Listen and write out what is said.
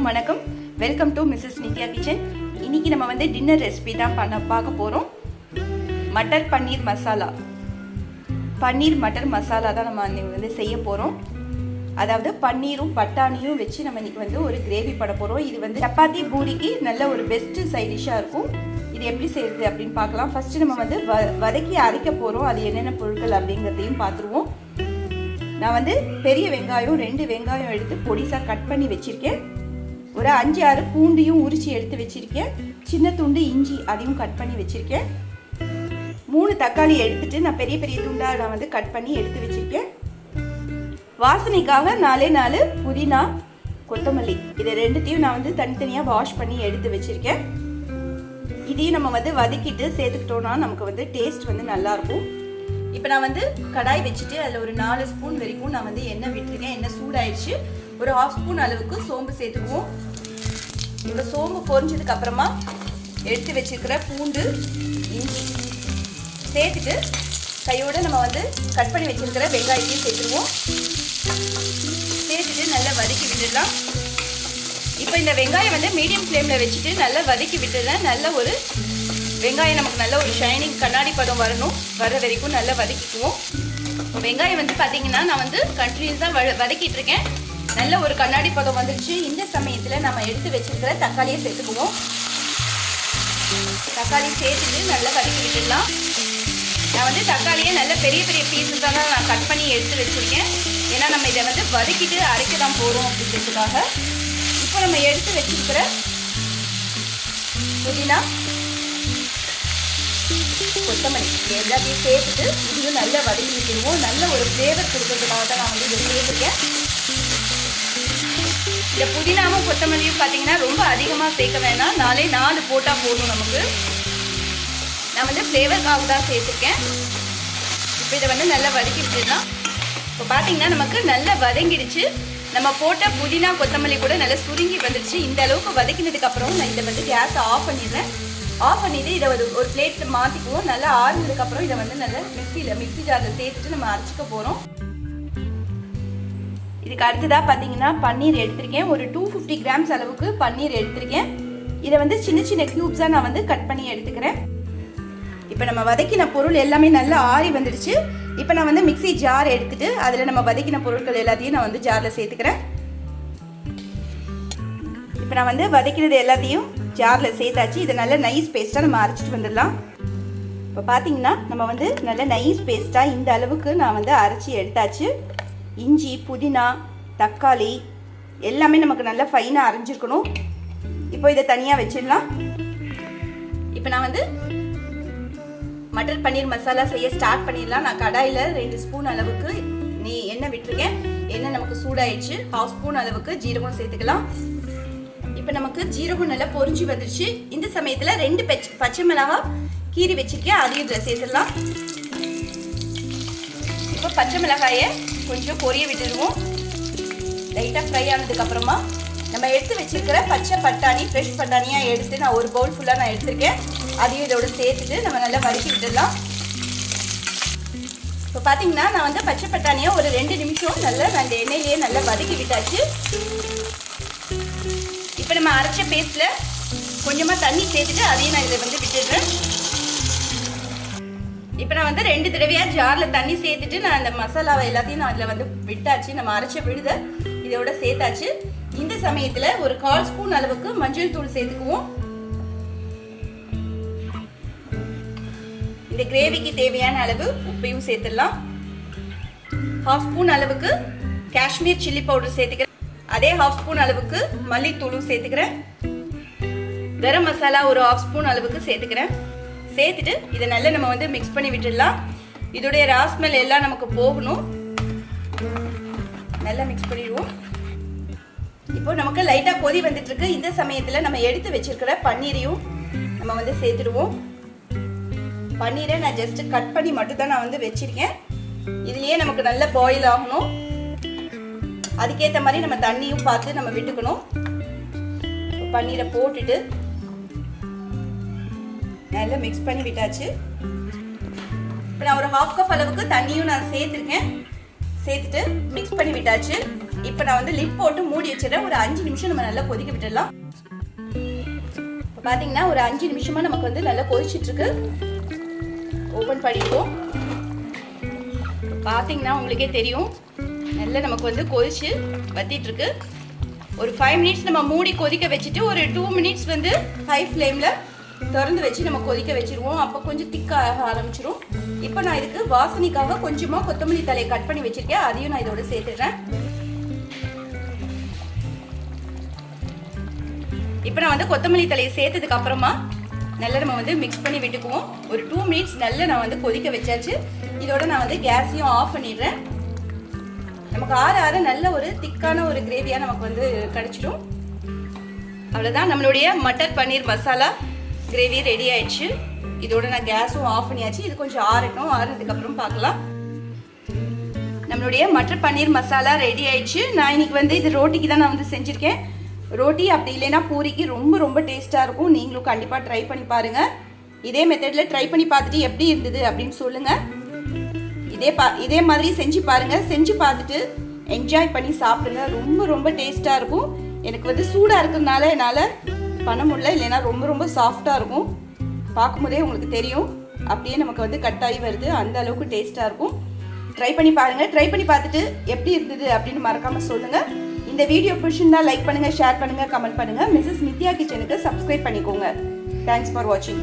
அனைவருக்கும் வணக்கம். Welcome to Mrs Nithya kitchen இன்னைக்கு நம்ம வந்து டின்னர் ரெசிபி தான் பண்ண பார்க்க போகிறோம் மட்டர் பன்னீர் மசாலா பன்னீர் மட்டர் மசாலா தான் நம்ம இன்னைக்கு வந்து செய்ய போகிறோம் அதாவது பன்னீரும் பட்டாணியும் வச்சு நம்ம இன்னைக்கு வந்து ஒரு கிரேவி பண்ண போகிறோம் இது வந்து சப்பாத்தி பூரிக்கு நல்ல ஒரு பெஸ்ட்டு சைட் டிஷ்ஷாக இருக்கும். இது எப்படி செய்கிறது அப்படின்னு பார்க்கலாம். ஃபஸ்ட்டு நம்ம வந்து வ வதக்கி அரைக்க போகிறோம் அது என்னென்ன பொருட்கள் அப்படிங்கிறதையும் பார்த்துருவோம். நான் வந்து பெரிய வெங்காயம் ரெண்டு வெங்காயம் எடுத்து பொடிசாக கட் பண்ணி வச்சுருக்கேன். ஒரு அஞ்சு ஆறு பூண்டையும் உரிச்சு எடுத்து வச்சுருக்கேன். சின்ன துண்டு இஞ்சி அதையும் கட் பண்ணி வச்சுருக்கேன். மூணு தக்காளி எடுத்துட்டு நான் பெரிய பெரிய துண்டாக நான் வந்து கட் பண்ணி எடுத்து வச்சுருக்கேன். வாசனைக்காக நாலே நாலு புதினா கொத்தமல்லி. இதை ரெண்டுத்தையும் நான் வந்து தனித்தனியாக வாஷ் பண்ணி எடுத்து வச்சுருக்கேன். இதையும் நம்ம வந்து வதக்கிட்டு சேர்த்துக்கிட்டோன்னா நமக்கு வந்து டேஸ்ட் வந்து நல்லாயிருக்கும் இப்போ நான் வந்து கடாய் வச்சுட்டு அதில் ஒரு நாலு ஸ்பூன் வரைக்கும் நான் வந்து எண்ணெய் விட்டுருக்கேன். எண்ணெய் சூடாயிடுச்சு. ஒரு ஹாஃப் ஸ்பூன் அளவுக்கு சோம்பு சேர்த்துக்குவோம். இந்த சோம்பு பொரிஞ்சதுக்கு அப்புறமா எடுத்து வச்சிருக்கிற பூண்டு இஞ்சி சேர்த்துட்டு கையோடு நம்ம வந்து கட் பண்ணி வச்சிருக்கிற வெங்காயத்தையும் சேர்த்துருவோம். சேர்த்துட்டு நல்லா வதக்கி விட்டுடலாம். இப்போ இந்த வெங்காயம் வந்து மீடியம் ஃப்ளேமில் வச்சுட்டு நல்லா வதக்கி விட்டுறேன் நல்ல ஒரு வெங்காயம் நமக்கு நல்ல ஒரு ஷைனிங் கண்ணாடி பதம் வரணும். வர வரைக்கும் நல்லா வதக்கிக்குவோம். வெங்காயம் வந்து பார்த்தீங்கன்னா நான் வந்து கண்டினியூஸாக வ வதக்கிட்டு இருக்கேன். நல்ல ஒரு கண்ணாடி பதம் வந்துடுச்சு இந்த சமயத்தில் நம்ம எடுத்து வச்சிருக்கிற தக்காளியை சேர்த்துக்குவோம். தக்காளி சேர்த்துட்டு நல்லா வதக்கி விட்டுடலாம். நான் வந்து தக்காளியை நல்ல பெரிய பெரிய பீஸஸ் தான் நான் கட் பண்ணி எடுத்து வச்சுருக்கேன். ஏன்னா நம்ம இதை வந்து வதக்கிட்டு அரைக்க தான் போகிறோம் அப்படின்றதுக்காக இப்போ நம்ம எடுத்து வச்சிருக்கிற புதினா கொத்தமல்லி எல்லாத்தையும் சேர்த்துட்டு இதையும் நல்லா வதக்கி விட்டுருவோம். நல்ல ஒரு ஃப்ளேவர் கொடுக்கறதுக்காக தான் நான் வந்து இதை சேர்த்துருக்கேன். இந்த புதினாவும் கொத்தமல்லியும் பார்த்தீங்கன்னா ரொம்ப அதிகமாக சேர்க்க வேணாம். நாலே நாலு போட்டால் போதும் நமக்கு. நான் வந்து ஃப்ளேவருக்காக தான் சேர்த்துருக்கேன். இப்போ இதை வந்து நல்லா வதக்கி விட்டுடலாம் இப்போ பார்த்தீங்கன்னா நமக்கு நல்லா வதங்கிடுச்சு. நம்ம போட்ட புதினா கொத்தமல்லி கூட நல்லா சுருங்கி வந்துடுச்சு. இந்த அளவுக்கு வதக்கினதுக்கப்புறம் நான் இதை வந்து கேஸை ஆஃப் பண்ணிடுறேன். ஆஃப் பண்ணிவிட்டு இதை ஒரு ஒரு பிளேட்டில் மாற்றிக்குவோம் நல்லா ஆறுனதுக்கப்புறம் இதை வந்து நல்லா மிக்சியில் மிக்சி ஜாரில் சேர்த்துட்டு நம்ம அரைச்சிக்க போகிறோம் இதுக்கு அடுத்ததாக பார்த்தீங்கன்னா பன்னீர் எடுத்திருக்கேன். ஒரு டூ ஃபிஃப்டி கிராம்ஸ் அளவுக்கு பன்னீர் எடுத்திருக்கேன். இதை வந்து சின்ன சின்ன க்யூப்ஸாக நான் வந்து கட் பண்ணி எடுத்துக்கிறேன். இப்போ நம்ம வதக்கின பொருள் எல்லாமே நல்லா ஆறி வந்துடுச்சு. இப்போ நான் வந்து மிக்சி ஜார் எடுத்துகிட்டு அதில் நம்ம வதக்கின பொருட்கள் எல்லாத்தையும் நான் வந்து ஜாரில் சேர்த்துக்கிறேன். இப்போ நான் வந்து வதக்கினது எல்லாத்தையும் ஜாரில் சேர்த்தாச்சு. இதை நல்ல நைஸ் பேஸ்ட்டாக நம்ம அரைச்சிட்டு வந்துடலாம். இப்போ பார்த்தீங்கன்னா நம்ம வந்து நல்ல நைஸ் பேஸ்ட்டாக இந்த அளவுக்கு நான் வந்து அரைச்சி எடுத்தாச்சு. இஞ்சி புதினா தக்காளி எல்லாமே நமக்கு நல்லா ஃபைனாக அரைஞ்சிருக்கணும். இப்போ இதை தனியாக வச்சிடலாம். இப்போ நான் வந்து மட்டர் பன்னீர் மசாலா செய்ய ஸ்டார்ட் பண்ணிடலாம். நான் கடாயில் ரெண்டு ஸ்பூன் அளவுக்கு நீ எண்ணெய் விட்டுருக்கேன். எண்ணெய் நமக்கு சூடாயிடுச்சு. ஹாஃப் ஸ்பூன் அளவுக்கு ஜீரகம் சேர்த்துக்கலாம். இப்போ நமக்கு ஜீரகம் நல்லா பொரிஞ்சு வந்துருச்சு. இந்த சமயத்தில் ரெண்டு பச்சை பச்சை மிளகா கீறி வச்சிருக்கேன். அதையும் இதில் சேர்த்துடலாம். இப்போ பச்சை மிளகாயை கொஞ்சம் பொரிய விட்டுடுவோம் லைட்டாக ஃப்ரை ஆனதுக்கப்புறமா நம்ம எடுத்து வச்சிருக்கிற பச்சை பட்டாணி ஃப்ரெஷ் பட்டாணியாக எடுத்து நான் ஒரு பவுல் ஃபுல்லாக நான் எடுத்திருக்கேன். அதையும் இதோட சேர்த்துட்டு நம்ம நல்லா வதக்கி விட்டுடலாம். இப்போ பார்த்தீங்கன்னா நான் வந்து பச்சை பட்டாணியை ஒரு ரெண்டு நிமிஷம் நல்லா அந்த எண்ணெயிலேயே நல்லா வதக்கி விட்டாச்சு. இப்போ நம்ம அரைச்ச பேஸ்ட்டில் கொஞ்சமாக தண்ணி சேர்த்துட்டு அதையும் நான் இதில் வந்து விட்டுடுறேன். இப்போ நான் வந்து ரெண்டு தடவையாக ஜாரில் தண்ணி சேர்த்துட்டு நான் அந்த மசாலாவை எல்லாத்தையும் நான் அதில் வந்து விட்டாச்சு. நம்ம அரைச்ச விழுத இதோட சேர்த்தாச்சு. இந்த சமயத்தில் ஒரு கால் ஸ்பூன் அளவுக்கு மஞ்சள் தூள் சேர்த்துக்குவோம். இந்த கிரேவிக்கு தேவையான அளவு உப்பையும் சேர்த்துடலாம். ஹாஃப் ஸ்பூன் அளவுக்கு காஷ்மீர் சில்லி பவுடர் சேர்த்துக்கிறேன். அதே ஹாஃப் ஸ்பூன் அளவுக்கு மல்லித்தூளும் சேர்த்துக்கிறேன். கரம் மசாலா ஒரு ஹாஃப் ஸ்பூன் அளவுக்கு சேர்த்துக்கிறேன். சேர்த்துட்டு இதை நல்லா நம்ம வந்து மிக்ஸ் பண்ணி விட்டுடலாம். இதோடைய ராஸ்மெல் எல்லாம் நமக்கு போகணும். நல்லா மிக்ஸ் பண்ணிடுவோம். இப்போ நமக்கு லைட்டாக கொதி வந்துட்டு இருக்கு இந்த சமயத்தில் நம்ம எடுத்து வச்சிருக்கிற பன்னீரையும் நம்ம வந்து சேர்த்துடுவோம். பன்னீரை நான் ஜஸ்ட் கட் பண்ணி மட்டும் தான் நான் வந்து வச்சிருக்கேன். இதுலயே நமக்கு நல்ல பாயில் ஆகணும். அதுக்கேற்ற மாதிரி நம்ம தண்ணியும் பார்த்து நம்ம விட்டுக்கணும். பன்னீரை போட்டுட்டு நல்லா மிக்ஸ் பண்ணி விட்டாச்சு. இப்போ நான் ஒரு ஹாஃப் கப் அளவுக்கு தண்ணியும் நான் சேர்த்துருக்கேன். சேர்த்துட்டு மிக்ஸ் பண்ணி விட்டாச்சு. இப்போ நான் வந்து லிட் போட்டு மூடி வச்சிடறேன். ஒரு அஞ்சு நிமிஷம் நம்ம நல்லா கொதிக்க விட்டுடலாம். இப்போ பார்த்தீங்கன்னா ஒரு அஞ்சு நிமிஷமாக நமக்கு வந்து நல்லா கொதிச்சிட்ருக்கு. ஓப்பன் பண்ணிடுவோம். பார்த்தீங்கன்னா உங்களுக்கே தெரியும். நல்லா நமக்கு வந்து கொதிச்சு வத்திட்டுருக்கு ஒரு ஃபைவ் மினிட்ஸ் நம்ம மூடி கொதிக்க வச்சுட்டு ஒரு டூ மினிட்ஸ் வந்து ஹை ஃப்ளேமில் திறந்து வச்சு நம்ம கொதிக்க வச்சிருவோம். அப்போ கொஞ்சம் திக்காக ஆரம்பிச்சிரும். இப்போ நான் இதுக்கு வாசனைக்காக கொஞ்சமாக கொத்தமல்லி தலையை கட் பண்ணி வச்சிருக்கேன். அதையும் நான் இதோட சேர்த்துடுறேன். இப்போ நான் வந்து கொத்தமல்லி தலையை சேர்த்ததுக்கு அப்புறமா நல்லா நம்ம வந்து மிக்ஸ் பண்ணி விட்டுக்குவோம். ஒரு டூ மினிட்ஸ் நல்லா நான் வந்து கொதிக்க வச்சாச்சு. இதோட நான் வந்து கேஸையும் ஆஃப் பண்ணிடுறேன். நமக்கு ஆற ஆற நல்ல ஒரு திக்கான ஒரு கிரேவியாக நமக்கு வந்து கிடைச்சிடும் அவ்வளோதான் நம்மளுடைய மட்டர் பன்னீர் மசாலா. கிரேவி ரெடி ஆயிடுச்சு. இதோட நான் கேஸும் ஆஃப் பண்ணியாச்சு. இது கொஞ்சம் ஆறட்டும். ஆறுனதுக்கு அப்புறம் பார்க்கலாம். நம்மளுடைய மட்டர் பன்னீர் மசாலா ரெடி ஆயிடுச்சு. நான் இன்னைக்கு வந்து இது ரோட்டிக்கு தான் நான் வந்து செஞ்சுருக்கேன். ரோட்டி அப்படி இல்லைன்னா பூரிக்கு ரொம்ப ரொம்ப டேஸ்ட்டாக இருக்கும். நீங்களும் கண்டிப்பாக ட்ரை பண்ணி பாருங்கள் இதே மெத்தடில் ட்ரை பண்ணி பார்த்துட்டு எப்படி இருந்தது அப்படின்னு சொல்லுங்கள் இதே பா இதே மாதிரி செஞ்சு பாருங்கள் செஞ்சு பார்த்துட்டு என்ஜாய் பண்ணி சாப்பிடுங்க. ரொம்ப ரொம்ப டேஸ்ட்டாக இருக்கும். எனக்கு வந்து சூடாக இருக்கிறதுனால என்னால் பண்ண முடியல இல்லைன்னா ரொம்ப ரொம்ப சாஃப்டாக இருக்கும். பார்க்கும்போதே உங்களுக்கு தெரியும். அப்படியே நமக்கு வந்து கட் ஆகி வருது. அந்த அளவுக்கு டேஸ்ட்டாக இருக்கும். ட்ரை பண்ணி பாருங்கள் ட்ரை பண்ணி பார்த்துட்டு எப்படி இருந்தது அப்படின்னு மறக்காமல் சொல்லுங்கள் இந்த வீடியோ பிடிச்சிருந்தா லைக் பண்ணுங்கள் ஷேர் பண்ணுங்கள் கமெண்ட் பண்ணுங்கள் மிஸ்ஸஸ் நித்யா கிச்சனுக்கு சப்ஸ்கிரைப் பண்ணிக்கோங்க. தேங்க்ஸ் ஃபார் வாட்சிங்